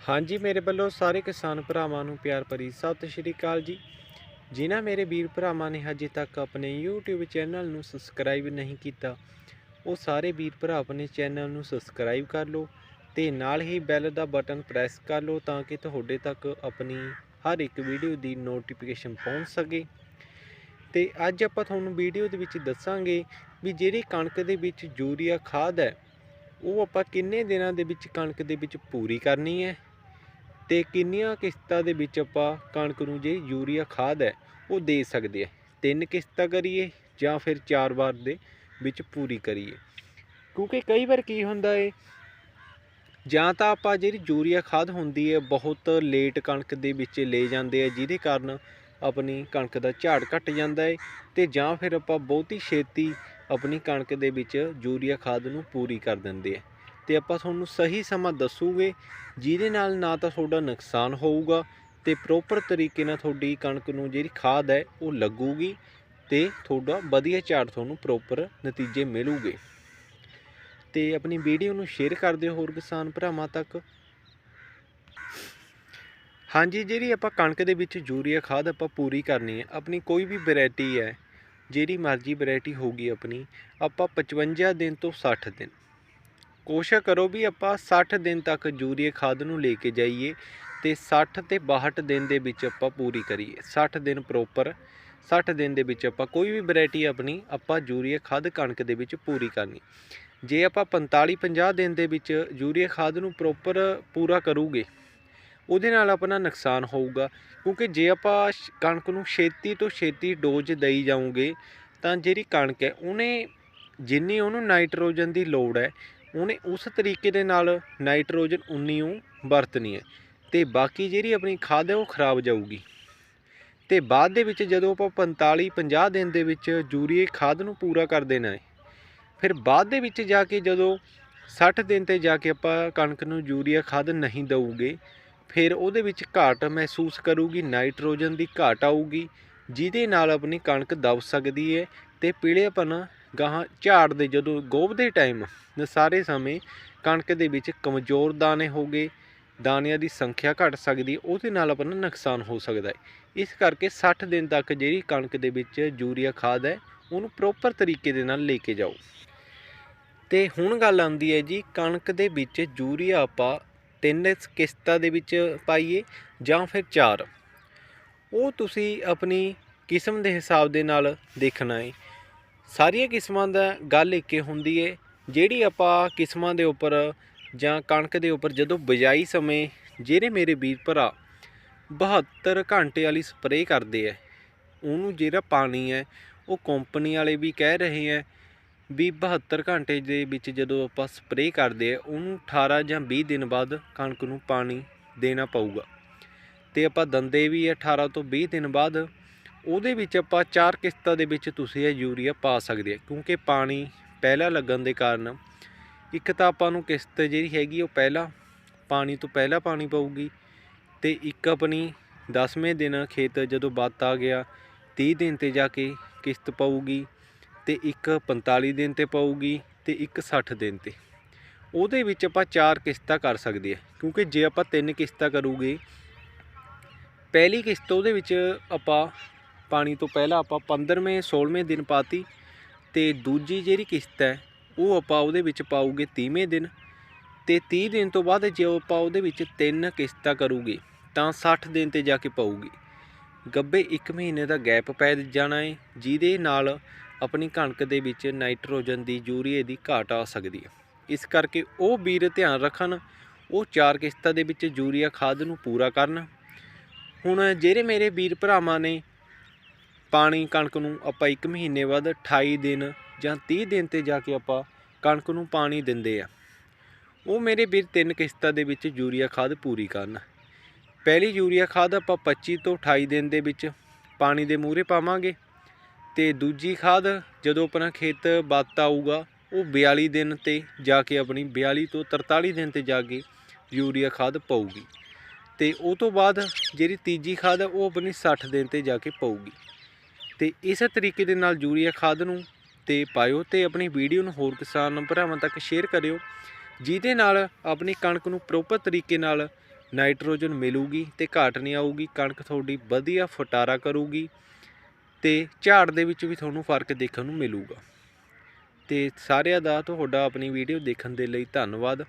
ਹਾਂਜੀ, ਮੇਰੇ ਵੱਲੋਂ ਸਾਰੇ ਕਿਸਾਨ ਭਰਾਵਾਂ ਨੂੰ ਪਿਆਰ ਭਰੀ ਸਤਿ ਸ਼੍ਰੀ ਅਕਾਲ ਜੀ। ਜਿਨ੍ਹਾਂ ਮੇਰੇ ਵੀਰ ਭਰਾਵਾਂ ਨੇ ਹਜੇ ਤੱਕ ਆਪਣੇ YouTube ਚੈਨਲ ਨੂੰ ਸਬਸਕ੍ਰਾਈਬ ਨਹੀਂ ਕੀਤਾ, ਉਹ ਸਾਰੇ ਵੀਰ ਭਰਾ ਆਪਣੇ ਚੈਨਲ ਨੂੰ ਸਬਸਕ੍ਰਾਈਬ ਕਰ ਲਓ ਤੇ ਨਾਲ ਹੀ ਬੈਲ ਦਾ ਬਟਨ ਪ੍ਰੈਸ ਕਰ ਲਓ ਤਾਂ ਕਿ ਤੁਹਾਡੇ ਤੱਕ ਆਪਣੀ ਹਰ ਇੱਕ ਵੀਡੀਓ ਦੀ ਨੋਟੀਫਿਕੇਸ਼ਨ ਪਹੁੰਚ ਸਕੇ। ਤੇ ਅੱਜ ਆਪਾਂ ਤੁਹਾਨੂੰ ਵੀਡੀਓ ਦੇ ਵਿੱਚ ਦੱਸਾਂਗੇ ਵੀ ਜਿਹੜੀ ਕਣਕ ਦੇ ਵਿੱਚ ਯੂਰੀਆ ਖਾਦ ਹੈ, ਉਹ ਆਪਾਂ ਕਿੰਨੇ ਦਿਨਾਂ ਦੇ ਵਿੱਚ ਕਣਕ ਦੇ ਵਿੱਚ ਪੂਰੀ ਕਰਨੀ ਹੈ? ਤੇ ਕਿੰਨੀਆਂ ਕਿਸ਼ਤਾਂ ਦੇ ਵਿੱਚ ਆਪਾਂ ਕਣਕ ਨੂੰ ਜੇ ਯੂਰੀਆ ਖਾਦ ਹੈ, ਉਹ ਦੇ ਸਕਦੇ ਆ। ਤਿੰਨ ਕਿਸ਼ਤਾਂ ਕਰੀਏ ਜਾਂ ਫਿਰ ਚਾਰ ਵਾਰ ਦੇ ਵਿੱਚ ਪੂਰੀ ਕਰੀਏ। ਕਿਉਂਕਿ ਕਈ ਵਾਰ ਕੀ ਹੁੰਦਾ ਏ, ਜਾਂ ਤਾਂ ਆਪਾਂ ਜਿਹੜੀ ਯੂਰੀਆ ਖਾਦ ਹੁੰਦੀ ਹੈ ਬਹੁਤ ਲੇਟ ਕਣਕ ਦੇ ਵਿੱਚ ਲੈ ਜਾਂਦੇ ਆ, ਜਿਹਦੇ ਕਾਰਨ ਆਪਣੀ ਕਣਕ ਦਾ ਝਾੜ ਘਟ ਜਾਂਦਾ ਏ ਤੇ ਜਾਂ ਫਿਰ ਆਪਾਂ ਬਹੁਤੀ ਛੇਤੀ ਆਪਣੀ ਕਣਕ ਦੇ ਵਿੱਚ ਯੂਰੀਆ ਖਾਦ ਨੂੰ ਪੂਰੀ ਕਰ ਦਿੰਦੇ ਆ। ਤੇ ਆਪਾਂ ਤੁਹਾਨੂੰ ਸਹੀ ਸਮਾਂ ਦੱਸੂਗੇ, ਜਿਹਦੇ ਨਾਲ ਨਾ ਤਾਂ ਤੁਹਾਡਾ ਨੁਕਸਾਨ ਹੋਊਗਾ ਤੇ ਪ੍ਰੋਪਰ ਤਰੀਕੇ ਨਾਲ ਤੁਹਾਡੀ ਕਣਕ ਨੂੰ ਜਿਹੜੀ ਖਾਦ ਹੈ ਉਹ ਲੱਗੂਗੀ ਤੇ ਤੁਹਾਡਾ ਵਧੀਆ ਝਾੜ ਤੁਹਾਨੂੰ ਪ੍ਰੋਪਰ ਨਤੀਜੇ ਮਿਲੂਗੇ। ਤੇ ਆਪਣੀ ਵੀਡੀਓ ਨੂੰ ਸ਼ੇਅਰ ਕਰ ਦਿਓ ਹੋਰ ਕਿਸਾਨ ਭਰਾਵਾਂ ਤੱਕ। ਹਾਂਜੀ, ਜਿਹੜੀ ਆਪਾਂ ਕਣਕ ਦੇ ਵਿੱਚ ਯੂਰੀਆ ਖਾਦ ਆਪਾਂ ਪੂਰੀ ਕਰਨੀ ਹੈ, ਆਪਣੀ ਕੋਈ ਵੀ ਵੈਰਾਈਟੀ ਹੈ, ਜਿਹੜੀ ਮਰਜ਼ੀ ਵੈਰਾਈਟੀ ਹੋਗੀ ਆਪਣੀ, ਆਪਾਂ 55 ਦਿਨ ਤੋਂ 60 ਦਿਨ। ਕੋਸ਼ਿਸ਼ ਕਰੋ ਵੀ ਆਪਾਂ 60 ਦਿਨ ਤੱਕ ਯੂਰੀਆ ਖਾਦ ਨੂੰ ਲੈ ਕੇ ਜਾਈਏ ਤੇ 60 ਤੇ 62 ਦਿਨ ਦੇ ਵਿੱਚ ਆਪਾਂ ਪੂਰੀ ਕਰੀਏ। 60 ਦਿਨ ਪ੍ਰੋਪਰ 60 ਦਿਨ ਦੇ ਵਿੱਚ ਆਪਾਂ ਕੋਈ ਵੀ ਵੈਰਾਈਟੀ ਆਪਣੀ ਆਪਾਂ ਯੂਰੀਆ ਖਾਦ ਕਣਕ ਦੇ ਵਿੱਚ ਪੂਰੀ ਕਰਨੀ। ਜੇ ਆਪਾਂ 45 50 ਦਿਨ ਦੇ ਵਿੱਚ ਯੂਰੀਆ ਖਾਦ ਨੂੰ ਪ੍ਰੋਪਰ ਪੂਰਾ ਕਰੂਗੇ, ਉਹਦੇ ਨਾਲ ਆਪਣਾ ਨੁਕਸਾਨ ਹੋਊਗਾ। ਕਿਉਂਕਿ ਜੇ ਆਪਾਂ ਕਣਕ ਨੂੰ ਛੇਤੀ ਤੋਂ ਛੇਤੀ ਡੋਜ਼ ਦੇਈ ਜਾਊਂਗੇ, ਤਾਂ ਜਿਹੜੀ ਕਣਕ ਹੈ, ਉਹਨੇ ਜਿੰਨੀ ਉਹਨੂੰ ਨਾਈਟ੍ਰੋਜਨ ਦੀ ਲੋੜ ਹੈ ਉਹਨੇ ਉਸ ਤਰੀਕੇ ਦੇ ਨਾਲ ਨਾਈਟ੍ਰੋਜਨ ਉਨੀ ਉਹ ਵਰਤਣੀ ਹੈ ਤੇ ਬਾਕੀ ਜਿਹੜੀ ਆਪਣੀ ਖਾਦ ਹੈ ਉਹ ਖਰਾਬ ਜਾਊਗੀ। ਤੇ ਬਾਅਦ ਦੇ ਵਿੱਚ ਜਦੋਂ ਆਪਾਂ 45 50 ਦਿਨ ਦੇ ਵਿੱਚ ਯੂਰੀਏ ਖਾਦ ਨੂੰ ਪੂਰਾ ਕਰ ਦੇਣਾ ਹੈ, ਫਿਰ ਬਾਅਦ ਦੇ ਵਿੱਚ ਜਾ ਕੇ ਜਦੋਂ 60 ਦਿਨ ਤੇ ਜਾ ਕੇ ਆਪਾਂ ਕਣਕ ਨੂੰ ਯੂਰੀਆ ਖਾਦ ਨਹੀਂ ਦਊਗੇ, ਫਿਰ ਉਹਦੇ ਵਿੱਚ ਘਾਟ ਮਹਿਸੂਸ ਕਰੂਗੀ, ਨਾਈਟ੍ਰੋਜਨ ਦੀ ਘਾਟ ਆਊਗੀ, ਜਿਹਦੇ ਨਾਲ ਆਪਣੀ ਕਣਕ ਦਬ ਸਕਦੀ ਹੈ ਤੇ ਪੀਲੇਪਨ ਗਾਹਾਂ ਝਾੜ ਦੇ ਜਦੋਂ ਗੋਭ ਦੇ ਟਾਈਮ ਸਾਰੇ ਸਮੇਂ ਕਣਕ ਦੇ ਵਿੱਚ ਕਮਜ਼ੋਰ ਦਾਣੇ ਹੋਗੇ ਦਾਣਿਆਂ ਦੀ ਸੰਖਿਆ ਘਟ ਸਕਦੀ, ਉਹਦੇ ਨਾਲ ਆਪਣਾ ਨੁਕਸਾਨ ਹੋ ਸਕਦਾ ਹੈ। ਇਸ ਕਰਕੇ 60 ਦਿਨ ਤੱਕ ਜਿਹੜੀ ਕਣਕ ਦੇ ਵਿੱਚ ਯੂਰੀਆ ਖਾਦ ਹੈ, ਉਹਨੂੰ ਪ੍ਰੋਪਰ ਤਰੀਕੇ ਦੇ ਨਾਲ ਲੈ ਕੇ ਜਾਓ। ਤੇ ਹੁਣ ਗੱਲ ਆਉਂਦੀ ਹੈ ਜੀ, ਕਣਕ ਦੇ ਵਿੱਚ ਯੂਰੀਆ ਆਪਾਂ ਤਿੰਨ ਕਿਸ਼ਤਾਂ ਦੇ ਵਿੱਚ ਪਾਈਏ ਜਾਂ ਫਿਰ ਚਾਰ। ਉਹ ਤੁਸੀਂ ਆਪਣੀ ਕਿਸਮ ਦੇ ਹਿਸਾਬ ਦੇ ਨਾਲ ਦੇਖਣਾ ਹੈ। ਸਾਰੀਆਂ ਕਿਸਮਾਂ ਦਾ ਗੱਲ ਇੱਕੇ ਹੁੰਦੀ ਹੈ ਜਿਹੜੀ ਆਪਾਂ ਕਿਸਮਾਂ ਦੇ ਉੱਪਰ ਜਾਂ ਕਣਕ ਦੇ ਉੱਪਰ ਜਦੋਂ ਬਿਜਾਈ ਸਮੇਂ ਜਿਹੜੇ ਮੇਰੇ ਵੀਰ ਭਰਾ 72 ਘੰਟੇ ਵਾਲੀ ਸਪਰੇਅ ਕਰਦੇ ਆ, ਉਹਨੂੰ ਜਿਹੜਾ ਪਾਣੀ ਹੈ, ਉਹ ਕੰਪਨੀ ਵਾਲੇ ਵੀ ਕਹਿ ਰਹੇ ਹੈ ਵੀ 72 ਘੰਟੇ ਦੇ ਵਿੱਚ ਜਦੋਂ ਆਪਾਂ ਸਪਰੇਅ ਕਰਦੇ ਆ, ਉਹਨੂੰ 18 ਜਾਂ 20 ਦਿਨ ਬਾਅਦ ਕਣਕ ਨੂੰ ਪਾਣੀ ਦੇਣਾ ਪਊਗਾ। ਤੇ ਆਪਾਂ ਦੰਦੇ ਵੀ 18 ਤੋਂ 20 ਦਿਨ ਬਾਅਦ ਉਹਦੇ ਵਿੱਚ ਆਪਾਂ ਚਾਰ ਕਿਸ਼ਤਾਂ ਦੇ ਵਿੱਚ ਤੁਸੀਂ ਇਹ ਯੂਰੀਆ ਪਾ ਸਕਦੇ ਆ, ਕਿਉਂਕਿ ਪਾਣੀ ਪਹਿਲਾਂ ਲੱਗਣ ਦੇ ਕਾਰਨ ਇੱਕ ਤਾਂ ਆਪਾਂ ਨੂੰ ਕਿਸ਼ਤ ਜਿਹੜੀ ਹੈਗੀ ਉਹ ਪਹਿਲਾਂ ਪਾਣੀ ਤੋਂ ਪਹਿਲਾਂ ਪਾਣੀ ਪਊਗੀ ਤੇ ਇੱਕ ਆਪਣੀ 10ਵੇਂ ਦਿਨ ਖੇਤ ਜਦੋਂ ਬਾਤ ਆ ਗਿਆ 30 ਦਿਨ ਤੇ ਜਾ ਕੇ ਕਿਸ਼ਤ ਪਊਗੀ ਤੇ ਇੱਕ 45 ਦਿਨ ਤੇ ਪਊਗੀ ਤੇ ਇੱਕ 60 ਦਿਨ ਤੇ। ਉਹਦੇ ਵਿੱਚ ਆਪਾਂ ਚਾਰ ਕਿਸ਼ਤਾਂ ਕਰ ਸਕਦੇ ਆ, ਕਿਉਂਕਿ ਜੇ ਆਪਾਂ ਤਿੰਨ ਕਿਸ਼ਤਾਂ ਕਰੂਗੇ, ਪਹਿਲੀ ਕਿਸ਼ਤ ਉਹਦੇ ਵਿੱਚ ਆਪਾਂ ਪਾਣੀ ਤੋਂ ਪਹਿਲਾਂ ਆਪਾਂ 15ਵੇਂ 16ਵੇਂ ਦਿਨ ਪਾਤੀ ਤੇ ਦੂਜੀ ਜਿਹੜੀ ਕਿਸ਼ਤ ਹੈ, ਉਹ ਆਪਾਂ ਉਹਦੇ ਵਿੱਚ ਪਾਉਗੇ 30ਵੇਂ ਦਿਨ ਤੇ 30 ਦਿਨ ਤੋਂ ਬਾਅਦ ਜੇ ਆਪਾਂ ਉਹਦੇ ਵਿੱਚ ਤਿੰਨ ਕਿਸ਼ਤਾਂ ਕਰੂਗੇ, ਤਾਂ 60 ਦਿਨ ਤੇ ਜਾ ਕੇ ਪਾਊਗੀ। ਗੱਬੇ 1 ਮਹੀਨੇ ਦਾ ਗੈਪ ਪੈ ਜਾਣਾ ਹੈ ਜਿਹਦੇ ਨਾਲ ਆਪਣੀ ਕਣਕ ਦੇ ਵਿੱਚ ਨਾਈਟ੍ਰੋਜਨ ਦੀ ਯੂਰੀਏ ਦੀ ਘਾਟ ਆ ਸਕਦੀ ਹੈ। ਇਸ ਕਰਕੇ ਉਹ ਵੀਰ ਧਿਆਨ ਰੱਖਣ, ਉਹ ਚਾਰ ਕਿਸ਼ਤਾਂ ਦੇ ਵਿੱਚ ਯੂਰੀਆ ਖਾਦ ਨੂੰ ਪੂਰਾ ਕਰਨ। ਹੁਣ ਜਿਹੜੇ ਮੇਰੇ ਵੀਰ ਭਰਾਵਾਂ ਨੇ ਪਾਣੀ ਕਣਕ ਨੂੰ ਆਪਾਂ 1 ਮਹੀਨੇ ਬਾਅਦ 28 ਦਿਨ ਜਾਂ 30 ਦਿਨ ਤੇ ਜਾ ਕੇ ਆਪਾਂ ਕਣਕ ਨੂੰ ਪਾਣੀ ਦਿੰਦੇ ਆ। ਉਹ ਮੇਰੇ ਵੀਰ ਤਿੰਨ ਕਿਸ਼ਤਾਂ ਦੇ ਵਿੱਚ ਯੂਰੀਆ ਖਾਦ ਪੂਰੀ ਕਰਨ। ਪਹਿਲੀ ਯੂਰੀਆ ਖਾਦ ਆਪਾਂ 25 ਤੋਂ 28 ਦਿਨ ਦੇ ਵਿੱਚ ਪਾਣੀ ਦੇ ਮੂਹਰੇ ਪਾਵਾਂਗੇ ਤੇ ਦੂਜੀ ਖਾਦ ਜਦੋਂ ਆਪਣਾ ਖੇਤ ਬੱਤ ਆਊਗਾ, ਉਹ 42 ਦਿਨ ਤੇ ਜਾ ਕੇ ਆਪਣੀ 42 ਤੋਂ 43 ਦਿਨ ਤੇ ਜਾ ਕੇ ਯੂਰੀਆ ਖਾਦ ਪਊਗੀ ਤੇ ਉਹ ਤੋਂ ਬਾਅਦ ਜਿਹੜੀ ਤੀਜੀ ਖਾਦ ਹੈ ਉਹ ਆਪਣੀ 60 ਦਿਨ ਤੇ ਜਾ ਕੇ ਪਊਗੀ। ਤੇ ਇਸੇ ਤਰੀਕੇ ਦੇ ਨਾਲ ਯੂਰੀਆ ਖਾਦ ਨੂੰ ਤੇ ਪਾਇਓ ਤੇ ਆਪਣੀ ਵੀਡੀਓ ਨੂੰ ਹੋਰ ਕਿਸਾਨ ਭਰਾਵਾਂ ਤੱਕ ਸ਼ੇਅਰ ਕਰਿਓ, ਜਿਹਦੇ ਨਾਲ ਆਪਣੀ ਕਣਕ ਨੂੰ ਪ੍ਰੋਪਰ ਤਰੀਕੇ ਨਾਲ ਨਾਈਟ੍ਰੋਜਨ ਮਿਲੂਗੀ ਤੇ ਘਾਟ ਨਹੀਂ ਆਊਗੀ, ਕਣਕ ਤੁਹਾਡੀ ਵਧੀਆ ਫਟਾਰਾ ਕਰੂਗੀ ਤੇ ਝਾੜ ਦੇ ਵਿੱਚ ਵੀ ਤੁਹਾਨੂੰ ਫ਼ਰਕ ਦੇਖਣ ਨੂੰ ਮਿਲੂਗਾ। ਤੇ ਸਾਰਿਆਂ ਦਾ ਤੁਹਾਡਾ ਆਪਣੀ ਵੀਡੀਓ ਦੇਖਣ ਦੇ ਲਈ ਧੰਨਵਾਦ।